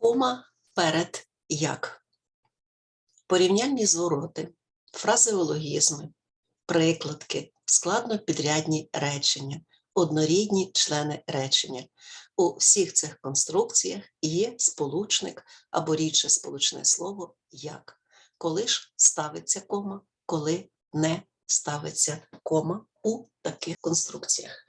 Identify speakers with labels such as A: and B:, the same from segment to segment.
A: Кома перед як. Порівняльні звороти, фразеологізми, прикладки, складнопідрядні речення, однорідні члени речення. У всіх цих конструкціях є сполучник або рідше сполучне слово як. Коли ж ставиться кома, коли не ставиться кома у таких конструкціях.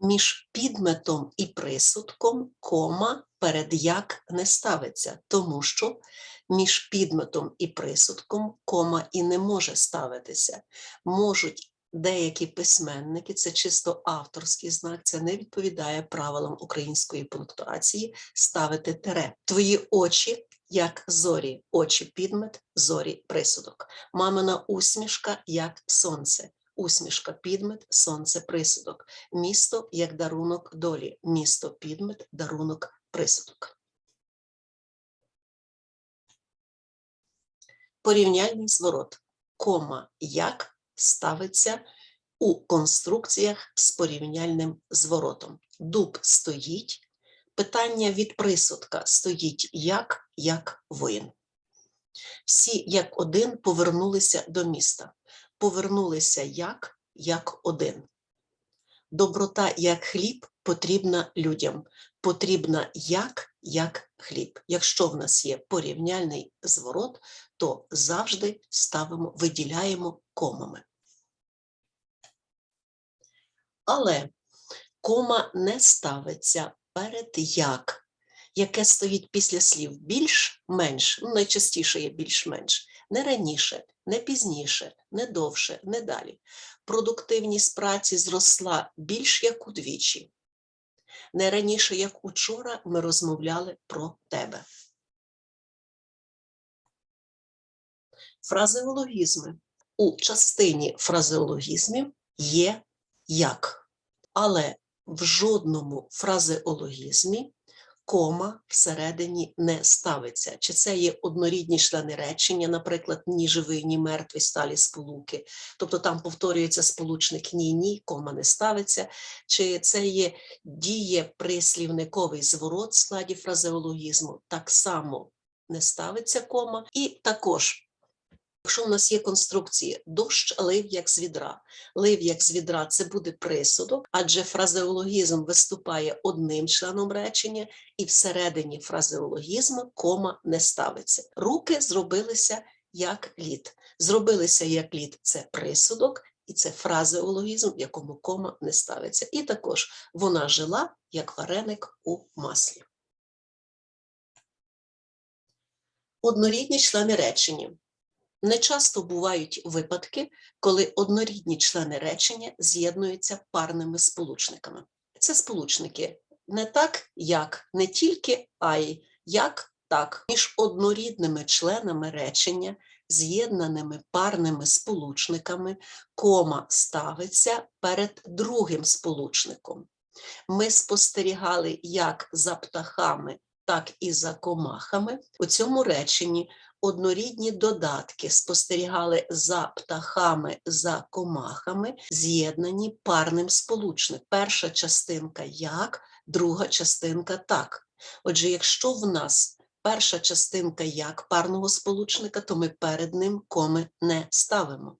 A: Між підметом і присудком кома перед як не ставиться, тому що між підметом і присудком кома і не може ставитися. Можуть деякі письменники, це чисто авторський знак, це не відповідає правилам української пунктуації, ставити тире. Твої очі, як зорі, очі підмет, зорі присудок. Мамина усмішка, як сонце. Усмішка підмет, сонце присудок. Місто як дарунок долі. Місто підмет, дарунок присудок. Порівняльний зворот. Кома як ставиться у конструкціях з порівняльним зворотом. Дуб стоїть. Питання від присудка стоїть як, як воїн. Всі як один повернулися до міста повернулися як, як один. Доброта як хліб потрібна людям, потрібна як, як хліб. Якщо в нас є порівняльний зворот, то завжди ставимо, виділяємо комами. Але кома не ставиться перед як, яке стоїть після слів більш-менш, ну, найчастіше є більш-менш, не раніше, не пізніше, не довше, не далі. Продуктивність праці зросла більш як удвічі. Не раніше, як учора, ми розмовляли про тебе. Фразеологізми. У частині фразеологізмів є як, але в жодному фразеологізмі кома всередині не ставиться. Чи це є однорідні члени речення, наприклад, ні живий, ні мертвий сталі сполуки, тобто там повторюється сполучник ні, ні, кома не ставиться, чи це є дієприслівниковий зворот в складі фразеологізму, так само не ставиться кома, і також. Якщо в нас є конструкції дощ лив як з відра, лив як з відра це буде присудок, адже фразеологізм виступає одним членом речення, і всередині фразеологізму кома не ставиться. Руки зробилися як лід. Зробилися як лід це присудок, і це фразеологізм, в якому кома не ставиться. І також вона жила як вареник у маслі. Однорідні члени речення. Не часто бувають випадки, коли однорідні члени речення з'єднуються парними сполучниками. Це сполучники не так, як, не тільки, а й як так. Між однорідними членами речення, з'єднаними парними сполучниками, кома ставиться перед другим сполучником. Ми спостерігали як за птахами, так і за комахами. У цьому реченні однорідні додатки спостерігали за птахами, за комахами, з'єднані парним сполучником. Перша частинка як, друга частинка так. Отже, якщо в нас перша частинка як парного сполучника, то ми перед ним коми не ставимо.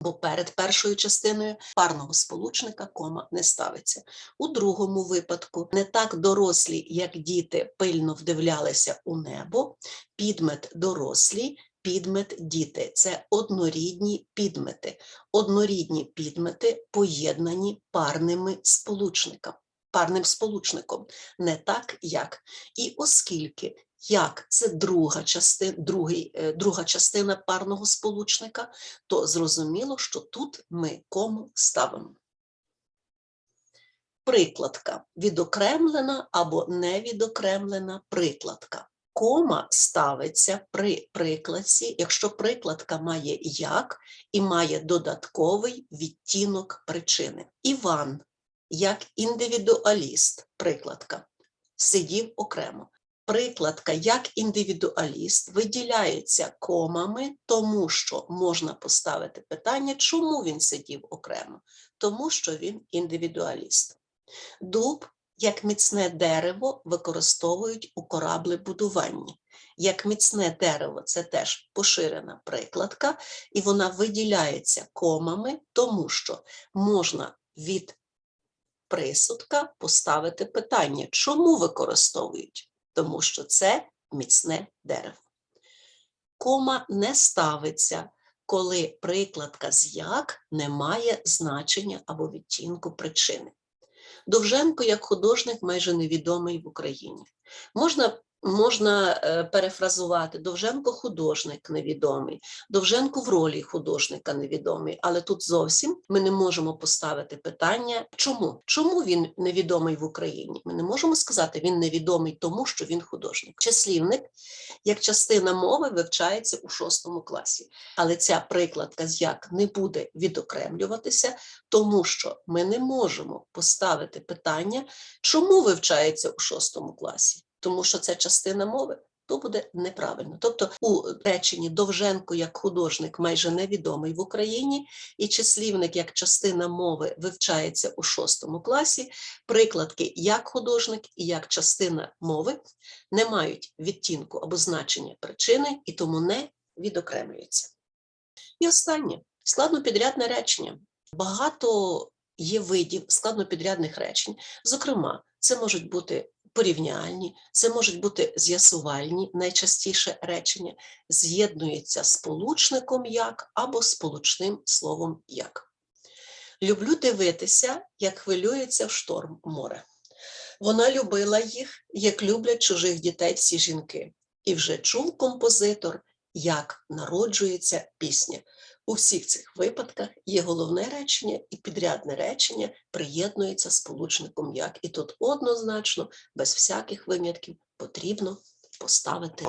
A: Бо перед першою частиною парного сполучника кома не ставиться. У другому випадку не так дорослі, як діти, пильно вдивлялися у небо, підмет дорослі, підмет діти. Це однорідні підмети. Однорідні підмети поєднані парними сполучниками. Парним сполучником, не так як. І оскільки як це друга частина, другий, е, друга частина парного сполучника, то зрозуміло, що тут ми кому ставимо. Прикладка відокремлена або невідокремлена прикладка. Кома ставиться при прикладці, якщо прикладка має як і має додатковий відтінок причини. Іван, як індивідуаліст, прикладка, сидів окремо прикладка як індивідуаліст виділяється комами, тому що можна поставити питання, чому він сидів окремо, тому що він індивідуаліст. Дуб як міцне дерево використовують у кораблебудуванні. Як міцне дерево це теж поширена прикладка, і вона виділяється комами, тому що можна від присудка поставити питання, чому використовують? Тому що це міцне дерево. Кома не ставиться, коли прикладка з як не має значення або відтінку причини. Довженко як художник майже невідомий в Україні. Можна, можна е, перефразувати Довженко художник невідомий, Довженко в ролі художника невідомий, але тут зовсім ми не можемо поставити питання, чому? Чому він невідомий в Україні? Ми не можемо сказати, він невідомий тому, що він художник. Числівник як частина мови вивчається у шостому класі, але ця прикладка з як не буде відокремлюватися, тому що ми не можемо поставити питання, чому вивчається у шостому класі, тому що це частина мови. То буде неправильно. Тобто у реченні Довженко як художник майже невідомий в Україні, і числівник як частина мови вивчається у шостому класі. Прикладки як художник і як частина мови не мають відтінку або значення причини і тому не відокремлюються. І останнє складнопідрядне речення. Багато є видів складнопідрядних речень. Зокрема, це можуть бути порівняльні, це можуть бути з'ясувальні, найчастіше речення, з'єднуються сполучником як або сполучним словом як. Люблю дивитися, як хвилюється в шторм море. Вона любила їх, як люблять чужих дітей всі жінки, і вже чув композитор, як народжується пісня. У всіх цих випадках є головне речення і підрядне речення приєднується сполучником як. І тут однозначно, без всяких винятків, потрібно поставити.